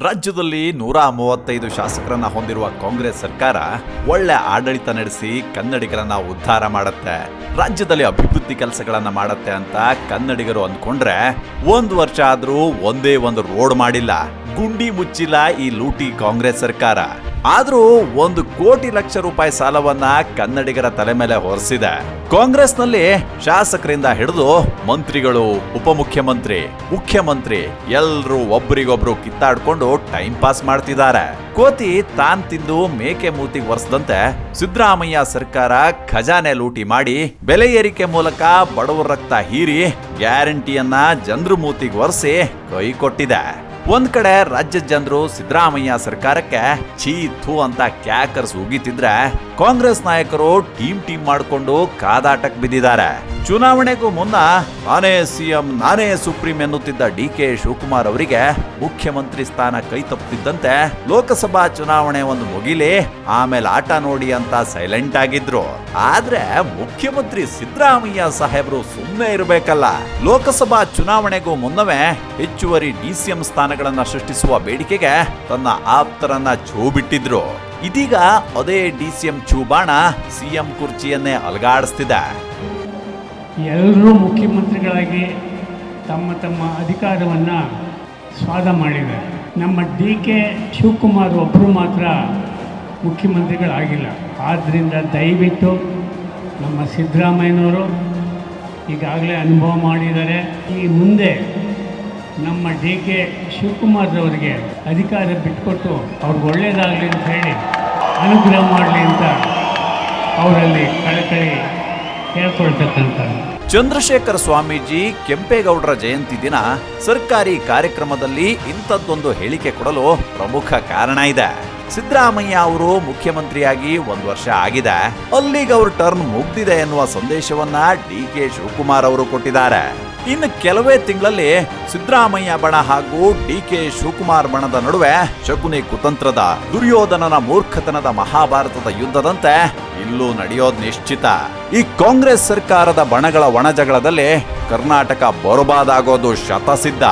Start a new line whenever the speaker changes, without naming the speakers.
ರಾಜ್ಯದಲ್ಲಿ ನೂರ ಮೂವತ್ತೈದು ಶಾಸಕರನ್ನ ಹೊಂದಿರುವ ಕಾಂಗ್ರೆಸ್ ಸರ್ಕಾರ ಒಳ್ಳೆ ಆಡಳಿತ ನಡೆಸಿ ಕನ್ನಡಿಗರನ್ನ ಉದ್ಧಾರ ಮಾಡುತ್ತೆ. ರಾಜ್ಯದಲ್ಲಿ ಅಭಿವೃದ್ಧಿ ಕೆಲಸಗಳನ್ನ ಮಾಡತ್ತೆ ಅಂತ ಕನ್ನಡಿಗರು ಅಂದ್ಕೊಂಡ್ರೆ ಒಂದು ವರ್ಷ ಆದ್ರೂ ಒಂದೇ ಒಂದು ರೋಡ್ ಮಾಡಿಲ್ಲ. ಗುಂಡಿ ಮುಚ್ಚಿಲ್ಲ ಈ ಲೂಟಿ ಕಾಂಗ್ರೆಸ್ ಸರ್ಕಾರ. ಆದ್ರೂ ಒಂದು ಕೋಟಿ ಲಕ್ಷ ರೂಪಾಯಿ ಸಾಲವನ್ನ ಕನ್ನಡಿಗರ ತಲೆ ಮೇಲೆ ಹೊರಿಸಿದೆ. ಕಾಂಗ್ರೆಸ್ನಲ್ಲಿ ಶಾಸಕರಿಂದ ಹಿಡಿದು ಮಂತ್ರಿಗಳು, ಉಪಮುಖ್ಯಮಂತ್ರಿ, ಮುಖ್ಯಮಂತ್ರಿ ಎಲ್ರೂ ಒಬ್ರಿಗೊಬ್ರು ಕಿತ್ತಾಡ್ಕೊಂಡು ಟೈಮ್ ಪಾಸ್ ಮಾಡ್ತಿದ್ದಾರೆ. ಕೋತಿ ತಾನ್ ತಿಂದು ಮೇಕೆ ಮೂತಿ ಒರೆಸದಂತೆ ಸಿದ್ದರಾಮಯ್ಯ ಸರ್ಕಾರ ಖಜಾನೆ ಲೂಟಿ ಮಾಡಿ ಬೆಲೆ ಏರಿಕೆ ಮೂಲಕ ಬಡವರ ರಕ್ತ ಹೀರಿ ಗ್ಯಾರಂಟಿಯನ್ನ ಜನರು ಮೂತಿಗೆ ಒರೆಸಿ ಕೈ ಕೊಟ್ಟಿದೆ. ಒಂದ್ ಕಡೆ ರಾಜ್ಯದ ಜನರು ಸಿದ್ದರಾಮಯ್ಯ ಸರ್ಕಾರಕ್ಕೆ ಛೀ ಥೂ ಅಂತ ಕ್ಯಾಕರ್ಸ್ ಉಗಿತಿದ್ರೆ ಕಾಂಗ್ರೆಸ್ ನಾಯಕರು ಟೀಮ್ ಟೀಮ್ ಮಾಡಿಕೊಂಡು ಕಾದಾಟಕ್ಕೆ ಬಿದ್ದಿದ್ದಾರೆ. ಚುನಾವಣೆಗೂ ಮುನ್ನ ನಾನೇ ಸಿಎಂ, ನಾನೇ ಸುಪ್ರೀಂ ಎನ್ನುತ್ತಿದ್ದ ಡಿ ಕೆ ಶಿವಕುಮಾರ್ ಅವರಿಗೆ ಮುಖ್ಯಮಂತ್ರಿ ಸ್ಥಾನ ಕೈ ತಪ್ಪುತ್ತಿದ್ದಂತೆ ಲೋಕಸಭಾ ಚುನಾವಣೆ ಒಂದು ಮುಗಿಲಿ, ಆಮೇಲೆ ಆಟ ನೋಡಿ ಅಂತ ಸೈಲೆಂಟ್ ಆಗಿದ್ರು. ಆದ್ರೆ ಮುಖ್ಯಮಂತ್ರಿ ಸಿದ್ದರಾಮಯ್ಯ ಸಾಹೇಬರು ಸುಮ್ಮನೆ ಇರಬೇಕಲ್ಲ. ಲೋಕಸಭಾ ಚುನಾವಣೆಗೂ ಮುನ್ನವೇ ಹೆಚ್ಚುವರಿ ಡಿಸಿಎಂ ಸ್ಥಾನಗಳನ್ನ ಸೃಷ್ಟಿಸುವ ಬೇಡಿಕೆಗೆ ತನ್ನ ಆಪ್ತರನ್ನ ಛೂ ಬಿಟ್ಟಿದ್ರು ಇದೀಗ ಅದೇ ಡಿಸಿಎಂ ಚೂಬಾಣ ಸಿಎಂ ಕುರ್ಚಿಯನ್ನೇ ಅಲಗಾಡಿಸ್ತಿದೆ.
ಎಲ್ಲರೂ ಮುಖ್ಯಮಂತ್ರಿಗಳಾಗಿ ತಮ್ಮ ತಮ್ಮ ಅಧಿಕಾರವನ್ನು ಸ್ವಾದ ಮಾಡಿದ್ದಾರೆ. ನಮ್ಮ ಡಿ ಕೆ ಶಿವಕುಮಾರ್ ಒಬ್ಬರು ಮಾತ್ರ ಮುಖ್ಯಮಂತ್ರಿಗಳಾಗಿಲ್ಲ. ಆದ್ದರಿಂದ ದಯವಿಟ್ಟು ನಮ್ಮ ಸಿದ್ದರಾಮಯ್ಯನವರು ಈಗಾಗಲೇ ಅನುಭವ ಮಾಡಿದ್ದಾರೆ. ಈ ಮುಂದೆ ನಮ್ಮ ಡಿ ಕೆ ಶಿವಕುಮಾರ್ರವರಿಗೆ ಅಧಿಕಾರ ಬಿಟ್ಕೊಟ್ಟು ಅವ್ರಿಗೆ ಒಳ್ಳೆಯದಾಗಲಿ ಅಂತ ಹೇಳಿ, ಅನುಗ್ರಹ ಮಾಡಲಿ ಅಂತ ಅವರಲ್ಲಿ ಕಳಕಳಿ
ಚಂದ್ರಶೇಖರ ಸ್ವಾಮೀಜಿ ಕೆಂಪೇಗೌಡರ ಜಯಂತಿ ದಿನ ಸರ್ಕಾರಿ ಕಾರ್ಯಕ್ರಮದಲ್ಲಿ ಇಂಥದ್ದೊಂದು ಹೇಳಿಕೆ ಕೊಡಲು ಪ್ರಮುಖ ಕಾರಣ ಇದೆ. ಸಿದ್ದರಾಮಯ್ಯ ಅವರು ಮುಖ್ಯಮಂತ್ರಿಯಾಗಿ ಒಂದು ವರ್ಷ ಆಗಿದೆ. ಅಲ್ಲಿಗೆ ಅವ್ರ ಟರ್ನ್ ಮುಗ್ದಿದೆ ಎನ್ನುವ ಸಂದೇಶವನ್ನ ಡಿ ಕೆ ಶಿವಕುಮಾರ್ ಅವರು ಕೊಟ್ಟಿದ್ದಾರೆ. ಇನ್ನು ಕೆಲವೇ ತಿಂಗಳಲ್ಲಿ ಸಿದ್ದರಾಮಯ್ಯ ಬಣ ಹಾಗೂ ಡಿ ಕೆ ಶಿವಕುಮಾರ್ ಬಣದ ನಡುವೆ ಶಕುನಿ ಕುತಂತ್ರದ ದುರ್ಯೋಧನನ ಮೂರ್ಖತನದ ಮಹಾಭಾರತದ ಯುದ್ಧದಂತೆ ಇಲ್ಲೂ ನಡೆಯೋದ್ ನಿಶ್ಚಿತ. ಈ ಕಾಂಗ್ರೆಸ್ ಸರ್ಕಾರದ ಬಣಗಳ ಒಣಜಗಳದಲ್ಲಿ ಕರ್ನಾಟಕ ಬರಬಾದಾಗೋದು ಶತಸಿದ್ಧ.